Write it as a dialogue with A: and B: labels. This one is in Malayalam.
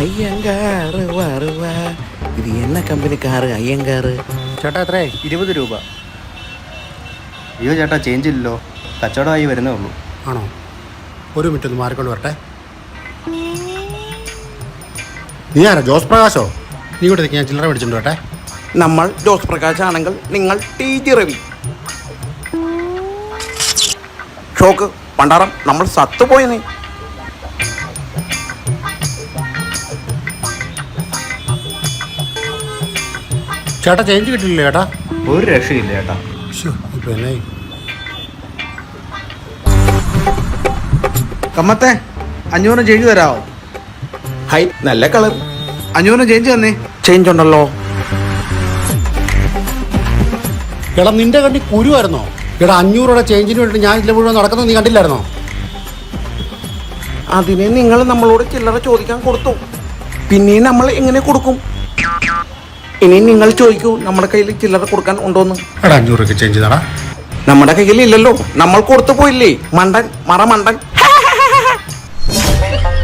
A: അയ്യങ്കാറ് വറുവ. ഇത് എന്ന കമ്പനിക്കാറ് അയ്യങ്കാറ്?
B: ചേട്ടാ എത്രയായി?
C: ഇരുപത് രൂപ. അയ്യോ ചേട്ടാ ചേഞ്ച് ഇല്ലല്ലോ. കച്ചവടമായി വരുന്നേ ഉള്ളൂ.
B: ആണോ? ഒരു മിനിറ്റ് ഒന്ന് മാറിക്കൊണ്ട് വരട്ടെ. നീ ആരാ? ജോസ് പ്രകാശോ? നീ ഇവിടെ നിൽക്ക്, ഞാൻ ചില്ലറ മേടിച്ചിട്ട് വരട്ടെ.
A: നമ്മൾ ജോസ് പ്രകാശ് ആണെങ്കിൽ നിങ്ങൾ ടി ജി രവി ഷോക്ക് പണ്ടാറം നമ്മൾ സത്തുപോയെന്നേ
B: ചേട്ടാ ചേഞ്ച് കിട്ടില്ല ചേട്ടാ.
C: ഒരു രക്ഷയില്ല ചേട്ടാ.
B: ശ്ശോ, ഇപ്പൊ എന്നായി?
D: കമ്മത്തെ അഞ്ഞൂറ് ചേഞ്ച് തരാമോ
A: ഹൈ നല്ല കളർ.
D: അഞ്ഞൂറ് ചേഞ്ച് തന്നേ.
A: ചേഞ്ച് ഉണ്ടല്ലോ.
B: എടാ നിന്റെ കണ്ടി കുരുവായിരുന്നോ? എടാ അഞ്ഞൂറുടെ ചേഞ്ചിന് വേണ്ടി ഞാൻ ഇതിലെ മുഴുവൻ നടക്കുന്നത് നീ കണ്ടില്ലായിരുന്നോ?
A: അതിനെ നിങ്ങൾ നമ്മളോട് ചില്ലറ ചോദിക്കാൻ കൊടുത്തു. പിന്നെ നമ്മൾ എങ്ങനെ കൊടുക്കും? ഇനി നിങ്ങൾ ചോദിക്കൂ നമ്മുടെ കയ്യിൽ ചില്ലറ കൊടുക്കാൻ ഉണ്ടോന്ന്.
B: എടാ അഞ്ഞൂറ് ഒക്കെ ചേഞ്ച്
A: നമ്മുടെ കയ്യിൽ ഇല്ലല്ലോ നമ്മൾ കൊടുത്തു പോയില്ലേ മണ്ടൻ മറ മണ്ടൻ.